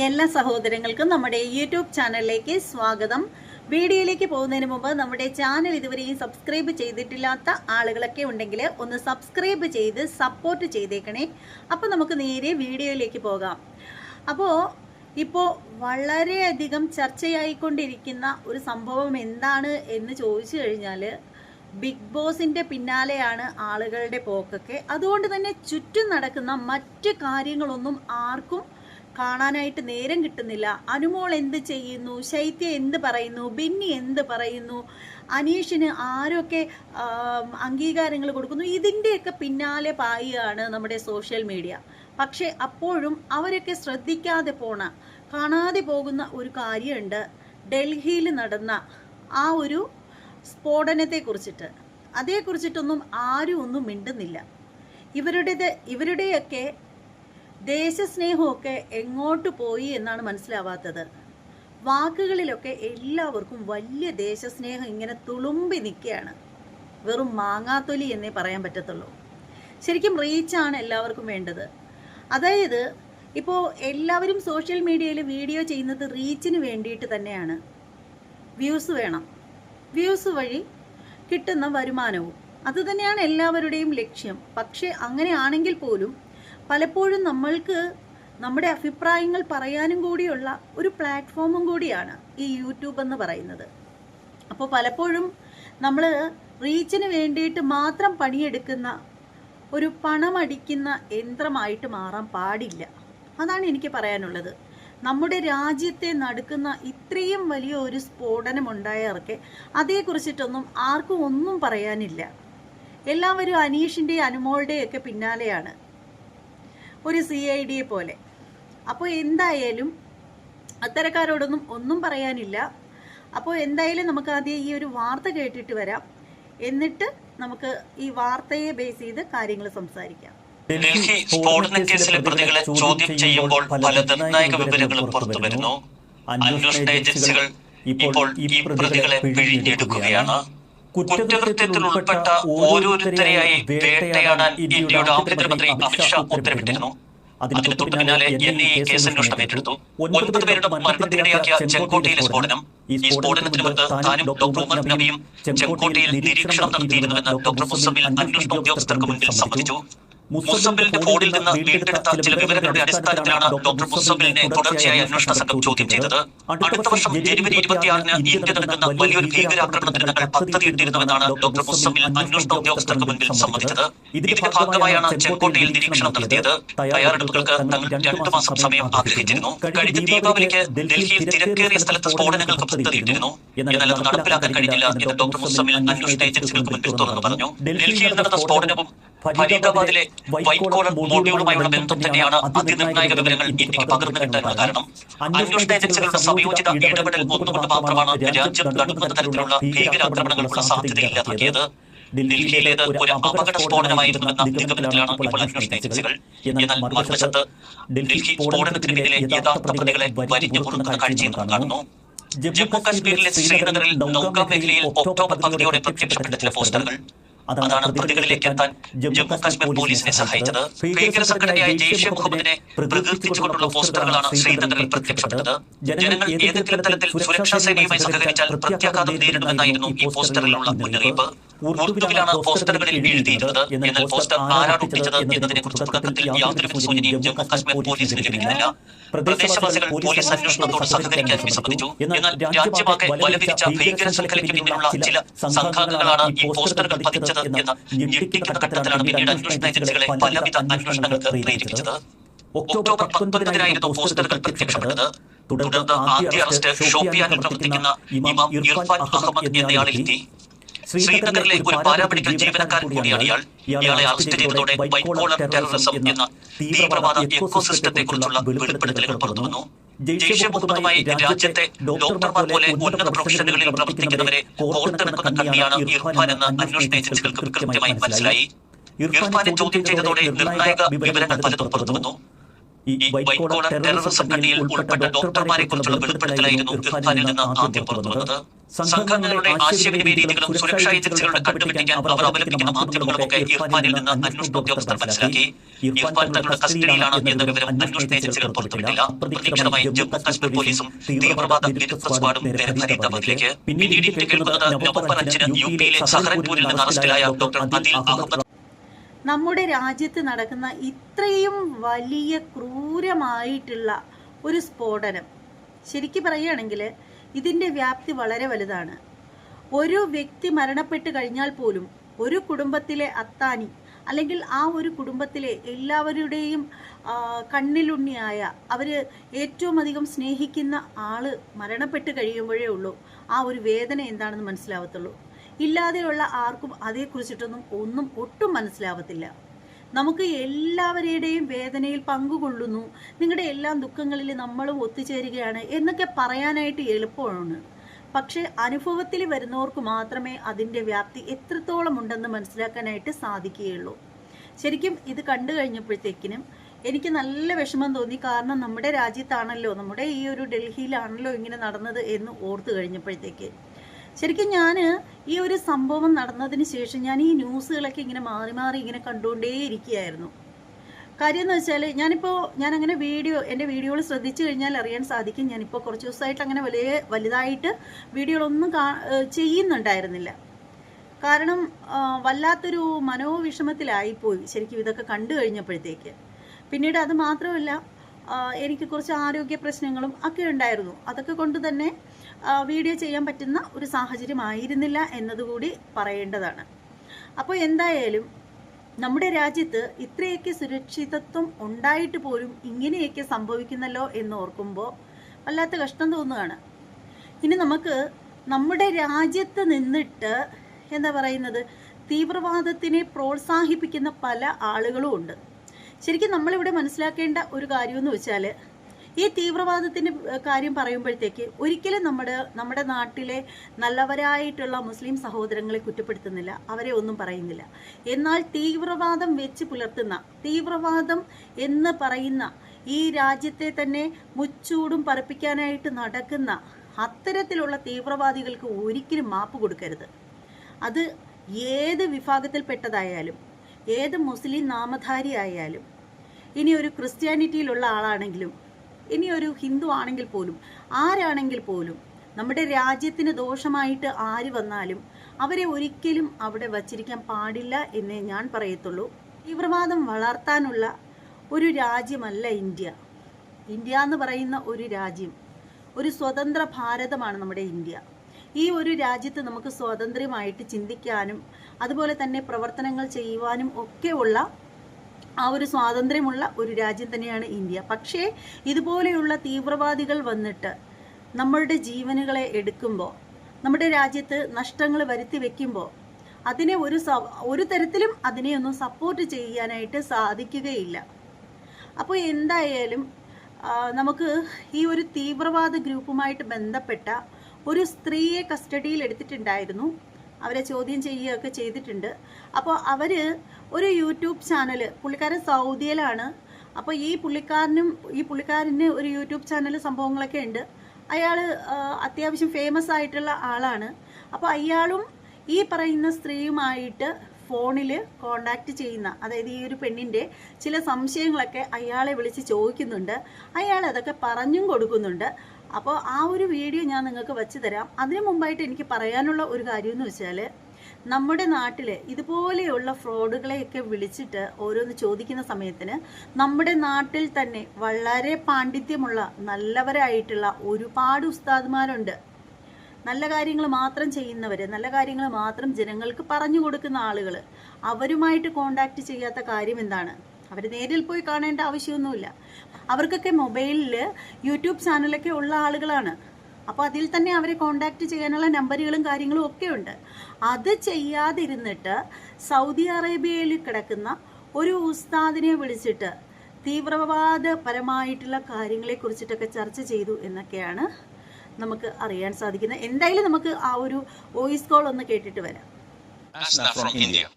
എല്ലാ സഹോദരങ്ങൾക്കും നമ്മുടെ യൂട്യൂബ് ചാനലിലേക്ക് സ്വാഗതം. വീഡിയോയിലേക്ക് പോകുന്നതിന് മുമ്പ് നമ്മുടെ ചാനൽ ഇതുവരെയും സബ്സ്ക്രൈബ് ചെയ്തിട്ടില്ലാത്ത ആളുകളൊക്കെ ഉണ്ടെങ്കിൽ ഒന്ന് സബ്സ്ക്രൈബ് ചെയ്ത് സപ്പോർട്ട് ചെയ്തേക്കണേ. അപ്പോൾ നമുക്ക് നേരെ വീഡിയോയിലേക്ക് പോകാം. അപ്പോൾ ഇപ്പോൾ വളരെയധികം ചർച്ചയായിക്കൊണ്ടിരിക്കുന്ന ഒരു സംഭവം എന്താണ് എന്ന് ചോദിച്ചു കഴിഞ്ഞാൽ ബിഗ് ബോസിന്റെ പിന്നാലെയാണ് ആളുകളുടെ പോക്കൊക്കെ. അതുകൊണ്ട് തന്നെ ചുറ്റും നടക്കുന്ന മറ്റ് കാര്യങ്ങളൊന്നും ആർക്കും കാണാനായിട്ട് നേരം കിട്ടുന്നില്ല. അനുമോൾ എന്ത് ചെയ്യുന്നു? ശൈത്യ എന്ത് പറയുന്നു? ബിന്നി എന്ത് പറയുന്നു? അനീഷിന് ആരൊക്കെ അംഗീകാരങ്ങൾ കൊടുക്കുന്നു? ഇതിന്റെയൊക്കെ പിന്നാലെ പായുകയാണ് നമ്മുടെ സോഷ്യൽ മീഡിയ. പക്ഷേ അപ്പോഴും അവരൊക്കെ ശ്രദ്ധിക്കാതെ പോണ കാണാതെ പോകുന്ന ഒരു കാര്യമുണ്ട്. ഡൽഹിയിൽ നടന്ന ആ ഒരു സ്ഫോടനത്തെ കുറിച്ചിട്ട് അതേക്കുറിച്ചിട്ടൊന്നും ആരും ഒന്നും മിണ്ടുന്നില്ല. ഇവരുടേത് ഇവരുടെയൊക്കെ ദേശസ്നേഹമൊക്കെ എങ്ങോട്ട് പോയി എന്നാണ് മനസ്സിലാവാത്തത്. വാക്കുകളിലൊക്കെ എല്ലാവർക്കും വലിയ ദേശസ്നേഹം ഇങ്ങനെ തുളുമ്പി നിൽക്കുകയാണ്. വെറും മാങ്ങാത്തൊലി എന്നേ പറയാൻ പറ്റത്തുള്ളൂ. ശരിക്കും റീച്ചാണ് എല്ലാവർക്കും വേണ്ടത്. അതായത് ഇപ്പോൾ എല്ലാവരും സോഷ്യൽ മീഡിയയിൽ വീഡിയോ ചെയ്യുന്നത് റീച്ചിന് വേണ്ടിയിട്ട് തന്നെയാണ്. വ്യൂസ് വേണം. വ്യൂസ് വഴി കിട്ടുന്ന വരുമാനവും. അതുതന്നെയാണ് എല്ലാവരുടെയും ലക്ഷ്യം. പക്ഷേ അങ്ങനെയാണെങ്കിൽ പോലും പലപ്പോഴും നമ്മൾക്ക് നമ്മുടെ അഭിപ്രായങ്ങൾ പറയാനും കൂടിയുള്ള ഒരു പ്ലാറ്റ്ഫോമും കൂടിയാണ് ഈ യൂട്യൂബ് എന്ന് പറയുന്നത്. അപ്പോൾ പലപ്പോഴും നമ്മൾ റീച്ചിന് വേണ്ടിയിട്ട് മാത്രം പണിയെടുക്കുന്ന ഒരു പണമടിക്കുന്ന യന്ത്രമായിട്ട് മാറാൻ പാടില്ല. അതാണ് എനിക്ക് പറയാനുള്ളത്. നമ്മുടെ രാജ്യത്തെ നടക്കുന്ന ഇത്രയും വലിയ ഒരു സ്ഫോടനം ഉണ്ടായവർക്ക് അതേക്കുറിച്ചിട്ടൊന്നും ആർക്കും ഒന്നും പറയാനില്ല. എല്ലാവരും അനീഷിന്റെയും അനുമോളുടെയും ഒക്കെ പിന്നാലെയാണ്. ഒരു സി ഐ ഡിയെ പോലെ. അപ്പോൾ എന്തായാലും അത്തരക്കാരോടൊന്നും ഒന്നും പറയാനില്ല. അപ്പോൾ എന്തായാലും നമുക്ക് ആദ്യം ഈ ഒരു വാർത്ത കേട്ടിട്ട് വരാം. എന്നിട്ട് നമുക്ക് ഈ വാർത്തയെ ബേസ് ചെയ്ത് കാര്യങ്ങൾ സംസാരിക്കാം. ഡൽഹി സ്ഫോടന കേസിലെ പ്രതികളെ ചോദ്യം ചെയ്യുമ്പോൾ പല നിർണായക വിവരങ്ങളും പുറത്തു വരുന്നു. അന്വേഷണ ഏജൻസികൾ ഇപ്പോൾ ഈ പ്രതികളെ പിഴിഞ്ഞെടുക്കുകയാണ് കുറ്റകൃത്യത്തിൽ ഉൾപ്പെട്ട ഓരോരുത്തരെയായി വേട്ടയാടാൻ ഇന്ത്യയുടെ ആഭ്യന്തരമന്ത്രി അമിത്ഷാ ഉത്തരവിട്ടിരുന്നു. അതിന് തൊട്ടു പിന്നാലെ എൻ ഐ എ കേസ് അന്വേഷണം ഏറ്റെടുത്തു ഒൻപത് പേരുടെ മരണത്തിനിടയാക്കിയ ചെങ്കോട്ടയിലെ സ്ഫോടനം. ഈ സ്ഫോടനത്തിന് മുൻപ് താനും ഡോക്ടർ ഉമർ നബിയും ചെങ്കോട്ടയിൽ നിരീക്ഷണം നടത്തിയിരുന്നുവെന്ന് ഡോക്ടർ മുസമ്മിൽ അന്വേഷണ ഉദ്യോഗസ്ഥർക്ക് മുൻപിൽ സമ്മതിച്ചു. മുസമ്മിലിന്റെ ഫോണിൽ നിന്ന് വീണ്ടെടുത്ത ചില വിവരങ്ങളുടെ അടിസ്ഥാനത്തിലാണ് ഡോക്ടർ മുസബിലിനെ തുടർച്ചയായ അന്വേഷണ സംഘം ചോദ്യം ചെയ്തത്. അടുത്ത വർഷം ജനുവരി ഇരുപത്തിയാറിന് ഇന്ത്യ നടക്കുന്ന വലിയൊരു ഭീകരാക്രമണത്തിന് തങ്ങൾ പദ്ധതിയിട്ടിരുന്നുവെന്നാണ് ഡോക്ടർ മുസബിൽ അന്വേഷണ ഉദ്യോഗസ്ഥർക്ക് മുൻപിൽ സമ്മതിച്ചത്. ഇതിന്റെ ഭാഗമായാണ് ചെങ്കോട്ടയിൽ നിരീക്ഷണം നടത്തിയത്. തയ്യാറെടുപ്പുകൾക്ക് തങ്ങൾ രണ്ടു മാസം സമയം ആഗ്രഹിച്ചിരുന്നു. കഴിഞ്ഞ ദീപാവലിക്ക് ഡൽഹിയിൽ തിരക്കേറിയ സ്ഥലത്ത് സ്ഫോടനങ്ങൾക്ക് പദ്ധതിയിട്ടിരുന്നു എന്നാൽ അത് നടപ്പിലാക്കാൻ കഴിഞ്ഞില്ല എന്ന് ഡോക്ടർ മുസമ്മിൽ അന്വേഷണ ഏജൻസികൾക്ക് മുൻപിൽ തുറന്നു പറഞ്ഞു ഡൽഹിയിൽ നടന്ന സ്ഫോടനവും ഫരീദാബാദിലെ വൈറ്റ് കോളർ മോഡ്യൂളുമായുള്ള ബന്ധം തന്നെയാണ് അതിനിർണായക വിവരങ്ങൾ ഇന്ത്യയ്ക്ക് പകർന്നു കിട്ടാനുള്ള കാരണം അന്വേഷണ ഏജൻസികളുടെ സംയോജിത ഇടപെടൽ ഒന്നുകൊണ്ട് മാത്രമാണ് രാജ്യം നടുക്കുന്ന തരത്തിലുള്ള ഭീകരാക്രമണങ്ങൾക്കുള്ള സാധ്യതയില്ലാതാക്കിയത്. ഡൽഹിയിലേത് ഒരു അപകട സ്ഫോടനമായിരുന്നുവെന്ന നിഗമനത്തിലാണ് ഇപ്പോൾ അന്വേഷണ ഏജൻസികൾ. എന്നാൽ മറുവശത്ത് ഡൽഹി സ്ഫോടനത്തിന് പിന്നിലെ യഥാർത്ഥ പ്രതികളെ വരിഞ്ഞു കൊടുക്കുന്ന കാഴ്ചയും കാണുന്നു. ജമ്മു കാശ്മീരിലെ ശ്രീനഗറിൽ നൗക മേഖലയിൽ ഒക്ടോബർ പകുതിയോടെ പ്രത്യക്ഷപ്പെട്ട ചില പോസ്റ്ററുകൾ. അതാണ് പ്രതികളിലേക്ക് എത്താൻ ജമ്മു കാശ്മീർ പോലീസിനെ സഹായിച്ചത്. ഭീകര സംഘടനയായ ജെയ്ഷെ മുഹമ്മദിനെ പ്രകീർത്തിച്ചുകൊണ്ടുള്ള പോസ്റ്ററുകളാണ് ശ്രീനഗറിൽ പ്രത്യക്ഷപ്പെട്ടത് ജനങ്ങൾ ഏതെങ്കിലും തലത്തിൽ സുരക്ഷാ സേനയുമായി സഹകരിച്ചാൽ പ്രത്യാഘാതം നേരിടുമെന്നായിരുന്നു ഈ പോസ്റ്ററിലുള്ള മുന്നറിയിപ്പ്. ഉറുദുവിലാണ് പോസ്റ്ററുകളിൽ എഴുതിയിരുന്നത് എന്നാൽ പോസ്റ്റർ ആരാണ് ഒട്ടിച്ചത് എന്നതിനെ കുറിച്ച് തുടക്കത്തിൽ യാതൊരു സൂചനയും ജമ്മു കാശ്മീർ പോലീസിന് ലഭിക്കുന്നില്ല പ്രദേശവാസികൾ പോലീസ് അന്വേഷണത്തോട് സഹകരിക്കാൻ വിസമ്മതിച്ചു എന്നാൽ രാജ്യമാകെ വലവിരിച്ച ഭീകര ശൃംഖലയ്ക്ക് പിന്നിലുള്ള ചില സംഘാംഗങ്ങളാണ് ഈ പോസ്റ്ററുകൾ പതിച്ചത് എന്ന ഞെട്ടിക്കുന്ന ഘട്ടത്തിലാണ് പിന്നീട് അന്വേഷണ ഏജൻസികളെ പലവിധ അന്വേഷണങ്ങൾക്ക് പ്രേരിപ്പിച്ചത് ഒക്ടോബർ പത്തൊൻപതിനായിരുന്നു പോസ്റ്ററുകൾ പ്രത്യക്ഷപ്പെട്ടത് തുടർന്ന് ആദ്യ അറസ്റ്റ് ഷോപ്പിയാനിൽ പ്രവർത്തിക്കുന്ന ഇമാം ഇർഫാൻ അഹമ്മദ് എന്നയാളിലെത്തി ശ്രീനഗറിലെ ഒരു പാരാമെഡിക്കൽ ജീവനക്കാരൻ കൂടിയാണ് ഇയാൾ. ഇയാളെ അറസ്റ്റ് ചെയ്തതോടെ ബൈക്കോളർ ടെററിസം എന്ന തീവ്രവാദ എക്കോസിസ്റ്റത്തെ കുറിച്ചുള്ള വെളിപ്പെടുത്തലുകൾ പുറത്തുവന്നു. ജയ്ഷെ മുഹമ്മദുമായി രാജ്യത്തെ ഡോക്ടർമാർ പോലെ ഉന്നത പ്രൊഫഷനുകളിൽ പ്രവർത്തിക്കുന്നവരെ കോർത്തെടുക്കുന്ന കണ്ണിയാണ് ഇർഫാൻ എന്ന് അന്വേഷണ ഏജൻസികൾക്ക് കൃത്യമായി മനസ്സിലായി. ഇർഫാനെ ചോദ്യം ചെയ്തതോടെ നിർണായക വിവരങ്ങൾ പലതും പുറത്തുവന്നു. ഈ ടെററിസം കണ്ണിയിൽ ഉൾപ്പെട്ട ഡോക്ടർമാരെ കുറിച്ചുള്ള വെളിപ്പെടുത്തലായിരുന്നു ഇർഫാനിൽ നിന്ന് ആദ്യം പുറത്തുവന്നത് സംഘങ്ങളുടെ ആശയവിനിമയ രീതികളും സുരക്ഷാ ഏജൻസികളുടെ കണ്ടുപിടിക്കാൻ അവർ അവലംബിക്കുന്ന മാധ്യമങ്ങളുമൊക്കെ ഇർഫാനിൽ നിന്ന് അന്വേഷണ ഉദ്യോഗസ്ഥർ മനസ്സിലാക്കി ഇർഫാൻ തങ്ങളുടെ കസ്റ്റഡിയിലാണ് എന്ന വിവരം അന്വേഷണ ഏജൻസികൾ പുറത്തുവിട്ടില്ല പ്രതീക്ഷിതമായി ജമ്മു കാശ്മീർ പോലീസും തീവ്രവാദ വിരുദ്ധ സ്ക്വാഡും പിന്നീട് കേൾക്കുന്നത് നവംബർ അഞ്ചിന് യു പിയിലെ സഹറൻപൂരിൽ നിന്ന് അറസ്റ്റിലായ ഡോക്ടർ അദിൽ അഹമ്മദ് നമ്മുടെ രാജ്യത്ത് നടക്കുന്ന ഇത്രയും വലിയ ക്രൂരമായിട്ടുള്ള ഒരു സ്ഫോടനം. ശരിക്കും പറയുകയാണെങ്കിൽ ഇതിന്റെ വ്യാപ്തി വളരെ വലുതാണ്. ഒരു വ്യക്തി മരണപ്പെട്ട് കഴിഞ്ഞാൽ പോലും ഒരു കുടുംബത്തിലെ അത്താനി അല്ലെങ്കിൽ ആ ഒരു കുടുംബത്തിലെ എല്ലാവരുടെയും കണ്ണിലുണ്ണിയായ അവർ ഏറ്റവും അധികം സ്നേഹിക്കുന്ന ആൾ മരണപ്പെട്ട് കഴിയുമ്പോഴേ ഉള്ളൂ. ആ ഒരു വേദന എന്താണെന്ന് മനസ്സിലാവത്തുള്ളൂ. ഇല്ലാതെയുള്ള ആർക്കും അതേക്കുറിച്ചിട്ടൊന്നും ഒന്നും ഒട്ടും മനസ്സിലാവത്തില്ല. നമുക്ക് എല്ലാവരുടെയും വേദനയിൽ പങ്കുകൊള്ളുന്നു. നിങ്ങളുടെ എല്ലാ ദുഃഖങ്ങളിൽ നമ്മളും ഒത്തുചേരുകയാണ് എന്നൊക്കെ പറയാനായിട്ട് എളുപ്പമാണ്. പക്ഷേ അനുഭവത്തിൽ വരുന്നവർക്ക് മാത്രമേ അതിന്റെ വ്യാപ്തി എത്രത്തോളം ഉണ്ടെന്ന് മനസ്സിലാക്കാനായിട്ട് സാധിക്കുകയുള്ളൂ. ശരിക്കും ഇത് കണ്ടു കഴിഞ്ഞപ്പോഴത്തേക്കിനും എനിക്ക് നല്ല വിഷമം തോന്നി. കാരണം നമ്മുടെ രാജ്യത്താണല്ലോ നമ്മുടെ ഈ ഒരു ഡൽഹിയിലാണല്ലോ ഇങ്ങനെ നടന്നത് എന്ന് ഓർത്തു കഴിഞ്ഞപ്പോഴത്തേക്ക്. ശരിക്കും ഞാൻ ഈ ഒരു സംഭവം നടന്നതിന് ശേഷം ഞാൻ ഈ ന്യൂസുകളൊക്കെ ഇങ്ങനെ മാറി മാറി ഇങ്ങനെ കണ്ടുകൊണ്ടേയിരിക്കുകയായിരുന്നു. കാര്യം എന്ന് വെച്ചാൽ ഞാനിപ്പോൾ ഞാനങ്ങനെ വീഡിയോ എന്റെ വീഡിയോകൾ ശ്രദ്ധിച്ചു കഴിഞ്ഞാൽ അറിയാൻ സാധിക്കും ഞാനിപ്പോൾ കുറച്ച് ദിവസമായിട്ട് അങ്ങനെ വലിയ വലുതായിട്ട് വീഡിയോകളൊന്നും കാ ചെയ്യുന്നുണ്ടായിരുന്നില്ല. കാരണം വല്ലാത്തൊരു മനോവിഷമത്തിലായിപ്പോയി ശരിക്കും ഇതൊക്കെ കണ്ടു കഴിഞ്ഞപ്പോഴത്തേക്ക്. പിന്നീട് അത് മാത്രമല്ല എനിക്ക് കുറച്ച് ആരോഗ്യ പ്രശ്നങ്ങളും ഒക്കെ ഉണ്ടായിരുന്നു. അതൊക്കെ കൊണ്ട് തന്നെ വീഡിയോ ചെയ്യാൻ പറ്റുന്ന ഒരു സാഹചര്യമായിരുന്നില്ല എന്നതുകൂടി പറയേണ്ടതാണ്. അപ്പോൾ എന്തായാലും നമ്മുടെ രാജ്യത്ത് ഇത്രയൊക്കെ സുരക്ഷിതത്വം ഉണ്ടായിട്ട് പോലും ഇങ്ങനെയൊക്കെ സംഭവിക്കുന്നല്ലോ എന്ന് ഓർക്കുമ്പോൾ വല്ലാത്ത കഷ്ടം തോന്നുകയാണ്. ഇനി നമുക്ക് നമ്മുടെ രാജ്യത്ത് നിന്നിട്ട് എന്താ പറയുന്നത് തീവ്രവാദത്തിനെ പ്രോത്സാഹിപ്പിക്കുന്ന പല ആളുകളും ഉണ്ട്. ശരിക്കും നമ്മളിവിടെ മനസ്സിലാക്കേണ്ട ഒരു കാര്യമെന്ന് വെച്ചാൽ ഈ തീവ്രവാദത്തിന്റെ കാര്യം പറയുമ്പോഴത്തേക്ക് ഒരിക്കലും നമ്മുടെ നമ്മുടെ നാട്ടിലെ നല്ലവരായിട്ടുള്ള മുസ്ലിം സഹോദരങ്ങളെ കുറ്റപ്പെടുത്തുന്നില്ല അവരെ ഒന്നും പറയുന്നില്ല. എന്നാൽ തീവ്രവാദം വെച്ച് പുലർത്തുന്ന തീവ്രവാദം എന്ന് പറയുന്ന ഈ രാജ്യത്തെ തന്നെ മുച്ചൂടും പറപ്പിക്കാനായിട്ട് നടക്കുന്ന അത്തരത്തിലുള്ള തീവ്രവാദികൾക്ക് ഒരിക്കലും മാപ്പ് കൊടുക്കരുത്. അത് ഏത് വിഭാഗത്തിൽപ്പെട്ടതായാലും ഏത് മുസ്ലിം നാമധാരി ആയാലും ഇനി ഒരു ക്രിസ്ത്യാനിറ്റിയിലുള്ള ആളാണെങ്കിലും ഇനി ഒരു ഹിന്ദു ആണെങ്കിൽ പോലും ആരാണെങ്കിൽ പോലും നമ്മുടെ രാജ്യത്തിന് ദോഷമായിട്ട് ആര് വന്നാലും അവരെ ഒരിക്കലും അവിടെ വച്ചിരിക്കാൻ പാടില്ല എന്നേ ഞാൻ പറയത്തുള്ളൂ. തീവ്രവാദം വളർത്താനുള്ള ഒരു രാജ്യമല്ല ഇന്ത്യ. ഇന്ത്യ എന്ന് പറയുന്ന ഒരു രാജ്യം ഒരു സ്വതന്ത്ര ഭാരതമാണ് നമ്മുടെ ഇന്ത്യ. ഈ ഒരു രാജ്യത്ത് നമുക്ക് സ്വാതന്ത്ര്യമായിട്ട് ചിന്തിക്കാനും അതുപോലെ തന്നെ പ്രവർത്തനങ്ങൾ ചെയ്യുവാനും ഒക്കെയുള്ള ആ ഒരു സ്വാതന്ത്ര്യമുള്ള ഒരു രാജ്യം തന്നെയാണ് ഇന്ത്യ. പക്ഷേ ഇതുപോലെയുള്ള തീവ്രവാദികൾ വന്നിട്ട് നമ്മളുടെ ജീവനുകളെ എടുക്കുമ്പോൾ നമ്മുടെ രാജ്യത്ത് നഷ്ടങ്ങൾ വരുത്തി വെക്കുമ്പോൾ അതിനെ ഒരു ഒരു തരത്തിലും അതിനെ ഒന്നും സപ്പോർട്ട് ചെയ്യാനായിട്ട് സാധിക്കുകയില്ല. അപ്പോൾ എന്തായാലും നമുക്ക് ഈ ഒരു തീവ്രവാദ ഗ്രൂപ്പുമായിട്ട് ബന്ധപ്പെട്ട ഒരു സ്ത്രീയെ കസ്റ്റഡിയിൽ എടുത്തിട്ടുണ്ടായിരുന്നു. അവരെ ചോദ്യം ചെയ്യുകയൊക്കെ ചെയ്തിട്ടുണ്ട്. അപ്പോൾ അവർ ഒരു യൂട്യൂബ് ചാനൽ പുള്ളിക്കാരൻ സൗദിയിലാണ്. അപ്പോൾ ഈ പുള്ളിക്കാരനും ഈ പുള്ളിക്കാരന് ഒരു യൂട്യൂബ് ചാനൽ സംഭവങ്ങളൊക്കെ ഉണ്ട്. അയാൾ അത്യാവശ്യം ഫേമസ് ആയിട്ടുള്ള ആളാണ്. അപ്പോൾ അയാളും ഈ പറയുന്ന സ്ത്രീയുമായിട്ട് ഫോണിൽ കോണ്ടാക്ട് ചെയ്യുന്ന അതായത് ഈ ഒരു പെണ്ണിന്റെ ചില സംശയങ്ങളൊക്കെ അയാളെ വിളിച്ച് ചോദിക്കുന്നുണ്ട്. അയാൾ അതൊക്കെ പറഞ്ഞും കൊടുക്കുന്നുണ്ട്. അപ്പോൾ ആ ഒരു വീഡിയോ ഞാൻ നിങ്ങൾക്ക് വെച്ച് തരാം. അതിനു മുമ്പായിട്ട് എനിക്ക് പറയാനുള്ള ഒരു കാര്യം എന്ന് വെച്ചാൽ നമ്മുടെ നാട്ടിൽ ഇതുപോലെയുള്ള ഫ്രോഡുകളെയൊക്കെ വിളിച്ചിട്ട് ഓരോന്ന് ചോദിക്കുന്ന സമയത്തിന് നമ്മുടെ നാട്ടിൽ തന്നെ വളരെ പാണ്ഡിത്യമുള്ള നല്ലവരായിട്ടുള്ള ഒരുപാട് ഉസ്താദ്മാരുണ്ട്. നല്ല കാര്യങ്ങൾ മാത്രം ചെയ്യുന്നവർ നല്ല കാര്യങ്ങൾ മാത്രം ജനങ്ങൾക്ക് പറഞ്ഞു കൊടുക്കുന്ന ആളുകൾ അവരുമായിട്ട് കോണ്ടാക്ട് ചെയ്യാത്ത കാര്യം എന്താണ്? അവർ നേരിൽ പോയി കാണേണ്ട ആവശ്യമൊന്നുമില്ല. അവർക്കൊക്കെ മൊബൈലിൽ യൂട്യൂബ് ചാനലൊക്കെ ഉള്ള ആളുകളാണ്. അപ്പോൾ അതിൽ തന്നെ അവരെ കോണ്ടാക്ട് ചെയ്യാനുള്ള നമ്പറുകളും കാര്യങ്ങളും ഒക്കെ ഉണ്ട് അത് ചെയ്യാതിരുന്നിട്ട് സൗദി അറേബ്യയിൽ കിടക്കുന്ന ഒരു ഉസ്താദിനെ വിളിച്ചിട്ട് തീവ്രവാദപരമായിട്ടുള്ള കാര്യങ്ങളെ കുറിച്ചിട്ടൊക്കെ ചർച്ച ചെയ്തു എന്നൊക്കെയാണ് നമുക്ക് അറിയാൻ സാധിക്കുന്നത് എന്തായാലും നമുക്ക് ആ ഒരു വോയിസ് കോൾ ഒന്ന് കേട്ടിട്ട് വരാം Asna from India.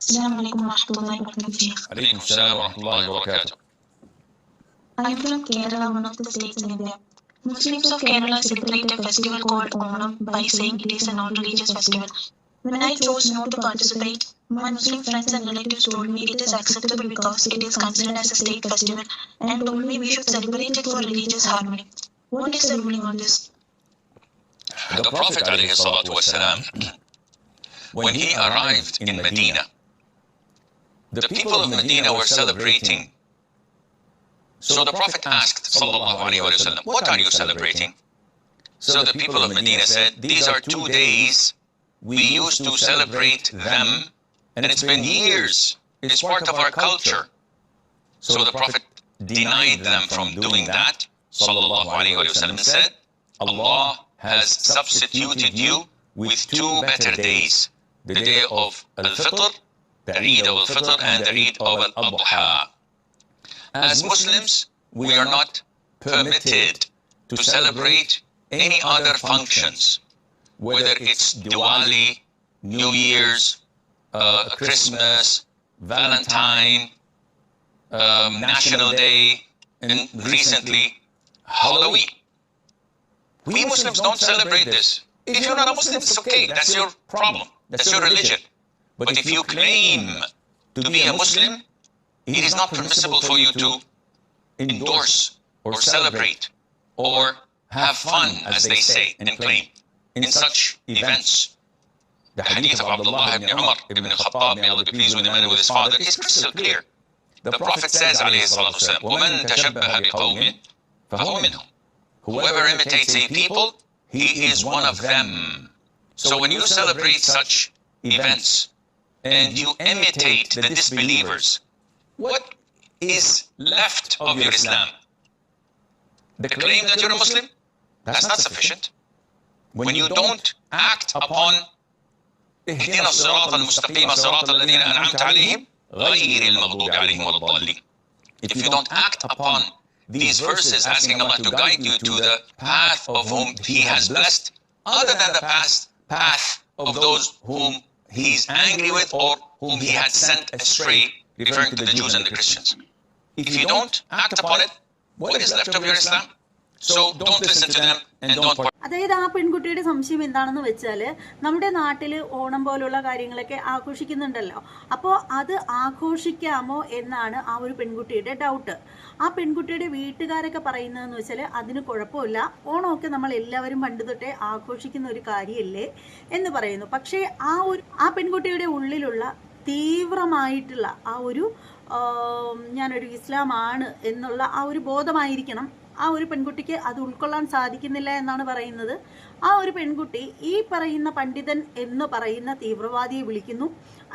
السلام عليكم ورحمة الله وبركاته. عليكم السلام ورحمة الله وبركاته. I'm from Kerala, one of the states in India. Muslims of Kerala celebrate a festival called Onam by saying it is a non-religious festival. When I chose not to participate, my Muslim friends and relatives told me it is acceptable because it is considered as a state festival and told me we should celebrate it for religious harmony. What is the ruling on this? The Prophet ﷺ, when he arrived in Medina, the people of Medina were celebrating. So the Prophet asked, Sallallahu Alaihi Wasallam, what are you celebrating? So the people of Medina said, these are two days we used to celebrate them, and it's been years. It's part of our culture. So the Prophet denied them from doing that, sallallahu alaihi wasallam, said, Allah has substituted you with two better days, the day of Al-Fitr, the Eid of Al-Fitr, and the Eid of Al-Adha. As Muslims, we are not permitted to celebrate any other functions, whether it's Diwali, New Year's, uh, Christmas, Valentine, um, National Day, and recently Halloween. We Muslims don't celebrate this. If you're not a Muslim, it's okay. That's your problem. That's your religion. But if you claim to be a Muslim, it is not permissible for you to endorse or celebrate or have fun, as they say and claim, in such events. The hadith of Abdullah ibn Umar ibn Khattab, may Allah be pleased with him and with his father, is crystal clear. The Prophet says, alayhi salatu wasalam, وَمَنْ تَشَبَّهَ بِقَوْمٍ فَهُوَ مِنْهُمْ Whoever imitates a people, he is one of them. So when you celebrate such events and you imitate the disbelievers, what is left of your Islam? The claim that you're a Muslim? That's not sufficient. When you don't act upon اهدنا الصراط المستقيم صراط الذين أنعمت عليهم غير المغضوب عليهم ولا الضالين. If you don't act upon these verses asking Allah to guide you to the path of whom He has blessed, other than the past path of those whom He's angry with or whom He had sent astray, referring to the Jews and the Christians. If you don't act upon it, what is left of your Islam? So അതായത് ആ പെൺകുട്ടിയുടെ സംശയം എന്താണെന്ന് വെച്ചാൽ നമ്മുടെ നാട്ടിൽ ഓണം പോലുള്ള കാര്യങ്ങളൊക്കെ ആഘോഷിക്കുന്നുണ്ടല്ലോ അപ്പോൾ അത് ആഘോഷിക്കാമോ എന്നാണ് ആ ഒരു പെൺകുട്ടിയുടെ ഡൗട്ട് ആ പെൺകുട്ടിയുടെ വീട്ടുകാരൊക്കെ പറയുന്നതെന്ന് വെച്ചാൽ അതിന് കുഴപ്പമില്ല ഓണമൊക്കെ നമ്മൾ എല്ലാവരും പണ്ട് തൊട്ടേ ആഘോഷിക്കുന്ന ഒരു കാര്യമല്ലേ എന്ന് പറയുന്നു പക്ഷേ ആ ഒരു ആ പെൺകുട്ടിയുടെ ഉള്ളിലുള്ള തീവ്രമായിട്ടുള്ള ആ ഒരു ഞാനൊരു ഇസ്ലാമാണ് എന്നുള്ള ആ ഒരു ബോധമായിരിക്കണം. ആ ഒരു പെൺകുട്ടിക്ക് അത് ഉൾക്കൊള്ളാൻ സാധിക്കുന്നില്ല എന്നാണ് പറയുന്നത്. ആ ഒരു പെൺകുട്ടി ഈ പറയുന്ന പണ്ഡിതൻ എന്ന് പറയുന്ന തീവ്രവാദിയെ വിളിക്കുന്നു.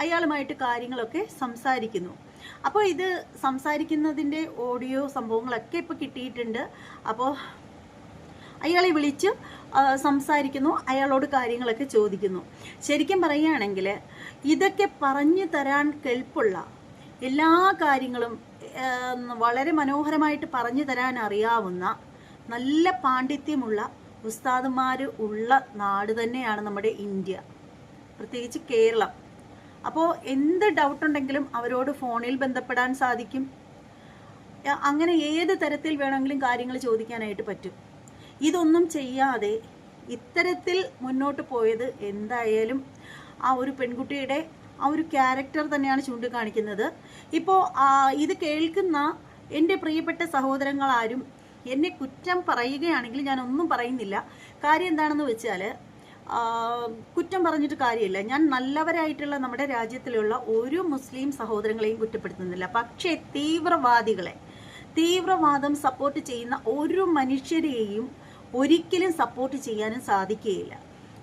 അയാളുമായിട്ട് കാര്യങ്ങളൊക്കെ സംസാരിക്കുന്നു. അപ്പോൾ ഇത് സംസാരിക്കുന്നതിന്റെ ഓഡിയോ സംഭവങ്ങളൊക്കെ ഇപ്പോൾ കിട്ടിയിട്ടുണ്ട്. അപ്പോൾ അയാളെ വിളിച്ച് സംസാരിക്കുന്നു അയാളോട് കാര്യങ്ങളൊക്കെ ചോദിക്കുന്നു. ശരിക്കും പറയുകയാണെങ്കിൽ ഇതൊക്കെ പറഞ്ഞു തരാൻ കെൽപ്പുള്ള എല്ലാ കാര്യങ്ങളും വളരെ മനോഹരമായിട്ട് പറഞ്ഞു തരാൻ അറിയാവുന്ന നല്ല പാണ്ഡിത്യമുള്ള ഉസ്താദുമാർ ഉള്ള നാട് തന്നെയാണ് നമ്മുടെ ഇന്ത്യ. പ്രത്യേകിച്ച് കേരളം. അപ്പോൾ എന്ത് ഡൗട്ട് ഉണ്ടെങ്കിലും അവരോട് ഫോണിൽ ബന്ധപ്പെടാൻ സാധിക്കും. അങ്ങനെ ഏത് തരത്തിൽ വേണമെങ്കിലും കാര്യങ്ങൾ ചോദിക്കാനായിട്ട് പറ്റും. ഇതൊന്നും ചെയ്യാതെ ഇത്തരത്തിൽ മുന്നോട്ട് പോയത് എന്തായാലും ആ ഒരു പെൺകുട്ടിയുടെ ആ ഒരു ക്യാരക്ടർ തന്നെയാണ് ചൂണ്ടിക്കാണിക്കുന്നത്. ഇപ്പോൾ ഇത് കേൾക്കുന്ന എന്റെ പ്രിയപ്പെട്ട സഹോദരങ്ങളാരും എന്നെ കുറ്റം പറയുകയാണെങ്കിൽ ഞാൻ ഒന്നും പറയുന്നില്ല. കാര്യം എന്താണെന്ന് വെച്ചാൽ കുറ്റം പറഞ്ഞിട്ട് കാര്യമില്ല. ഞാൻ നല്ലവരായിട്ടുള്ള നമ്മുടെ രാജ്യത്തിലുള്ള ഒരു മുസ്ലിം സഹോദരങ്ങളെയും കുറ്റപ്പെടുത്തുന്നില്ല. പക്ഷേ തീവ്രവാദികളെ തീവ്രവാദം സപ്പോർട്ട് ചെയ്യുന്ന ഒരു മനുഷ്യരെയും ഒരിക്കലും സപ്പോർട്ട് ചെയ്യാനും സാധിക്കുകയില്ല.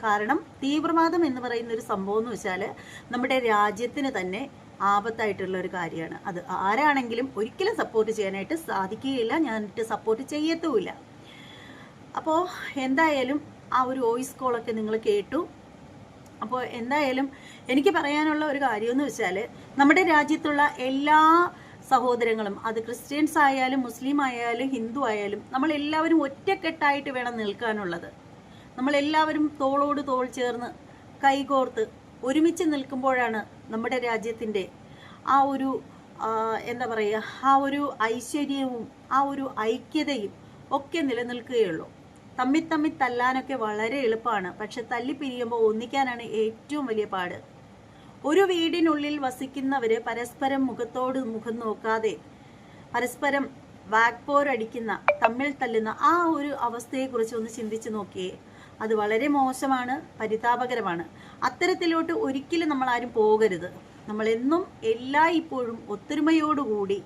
കാരണം തീവ്രവാദം എന്ന് പറയുന്ന ഒരു സംഭവം എന്ന് വെച്ചാൽ നമ്മുടെ രാജ്യത്തിന് തന്നെ ആപത്തായിട്ടുള്ള ഒരു കാര്യമാണ്. അത് ആരാണെങ്കിലും ഒരിക്കലും സപ്പോർട്ട് ചെയ്യാനായിട്ട് സാധിക്കുകയില്ല. ഞാൻ സപ്പോർട്ട് ചെയ്യത്തുമില്ല. അപ്പോൾ എന്തായാലും ആ ഒരു വോയിസ് കോളൊക്കെ നിങ്ങൾ കേട്ടു. അപ്പോൾ എന്തായാലും എനിക്ക് പറയാനുള്ള ഒരു കാര്യമെന്ന് വെച്ചാൽ നമ്മുടെ രാജ്യത്തുള്ള എല്ലാ സഹോദരങ്ങളും അത് ക്രിസ്ത്യൻസ് ആയാലും മുസ്ലിം ആയാലും ഹിന്ദു ആയാലും നമ്മൾ എല്ലാവരും ഒറ്റക്കെട്ടായിട്ട് വേണം നിൽക്കാനുള്ളത്. നമ്മളെല്ലാവരും തോളോട് തോൾ ചേർന്ന് കൈകോർത്ത് ഒരുമിച്ച് നിൽക്കുമ്പോഴാണ് നമ്മുടെ രാജ്യത്തിന്റെ ആ ഒരു എന്താ പറയുക ആ ഒരു ഐശ്വര്യവും ആ ഒരു ഐക്യതയും ഒക്കെ നിലനിൽക്കുകയുള്ളൂ. തമ്മിൽ തമ്മിൽ തല്ലാനൊക്കെ വളരെ എളുപ്പമാണ്. പക്ഷെ തല്ലി പിരിയുമ്പോൾ ഒന്നിക്കാനാണ് ഏറ്റവും വലിയ പാട്. ഒരു വീടിനുള്ളിൽ വസിക്കുന്നവര് പരസ്പരം മുഖത്തോട് മുഖം നോക്കാതെ പരസ്പരം വാക്പോരടിക്കുന്ന തമ്മിൽ തല്ലുന്ന ആ ഒരു അവസ്ഥയെക്കുറിച്ച് ഒന്ന് ചിന്തിച്ചു നോക്കിയേ. അത് വളരെ മോശമാണ് പരിതാപകരമാണ്. അത്തരത്തിലോട്ട് ഒരിക്കലും നമ്മൾ ആരും പോകരുത്. നമ്മൾ എന്നും എല്ലായ്പ്പോഴും ഒത്തൊരുമയോടുകൂടി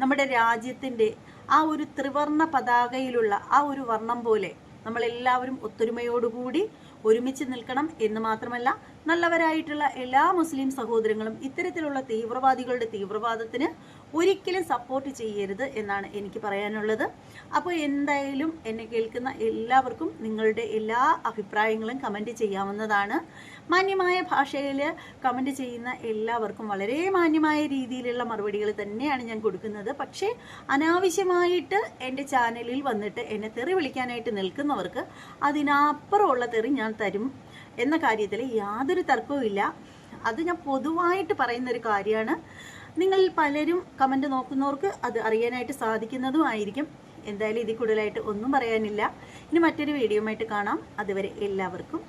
നമ്മുടെ രാജ്യത്തിന്റെ ആ ഒരു ത്രിവർണ പതാകയിലുള്ള ആ ഒരു വർണം പോലെ നമ്മളെല്ലാവരും ഒത്തൊരുമയോടുകൂടി ഒരുമിച്ച് നിൽക്കണം എന്ന് മാത്രമല്ല നല്ലവരായിട്ടുള്ള എല്ലാ മുസ്ലിം സഹോദരങ്ങളും ഇത്തരത്തിലുള്ള തീവ്രവാദികളുടെ തീവ്രവാദത്തിന് ഒരിക്കലും സപ്പോർട്ട് ചെയ്യരുത് എന്നാണ് എനിക്ക് പറയാനുള്ളത്. അപ്പോൾ എന്തായാലും എന്നെ കേൾക്കുന്ന എല്ലാവർക്കും നിങ്ങളുടെ എല്ലാ അഭിപ്രായങ്ങളും കമന്റ് ചെയ്യാവുന്നതാണ്. മാന്യമായ ഭാഷയിൽ കമന്റ് ചെയ്യുന്ന എല്ലാവർക്കും വളരെ മാന്യമായ രീതിയിലുള്ള മറുപടികൾ തന്നെയാണ് ഞാൻ കൊടുക്കുന്നത്. പക്ഷേ അനാവശ്യമായിട്ട് എന്റെ ചാനലിൽ വന്നിട്ട് എന്നെ തെറി വിളിക്കാനായിട്ട് നിൽക്കുന്നവർക്ക് അതിനപ്പുറമുള്ള തെറി ഞാൻ തരും എന്ന കാര്യത്തിൽ യാതൊരു തർക്കവും ഇല്ല. അത് ഞാൻ പൊതുവായിട്ട് പറയുന്നൊരു കാര്യമാണ്. നിങ്ങൾ പലരും കമന്റ് നോക്കുന്നവർക്ക് അത് അറിയാനായിട്ട് സാധിക്കുന്നതുമായിരിക്കും എന്തായാലും ഇതിൽ കൂടുതലായിട്ട് ഒന്നും പറയാനില്ല. ഇനി മറ്റൊരു വീഡിയോ ആയിട്ട് കാണാം. അതുവരെ എല്ലാവർക്കും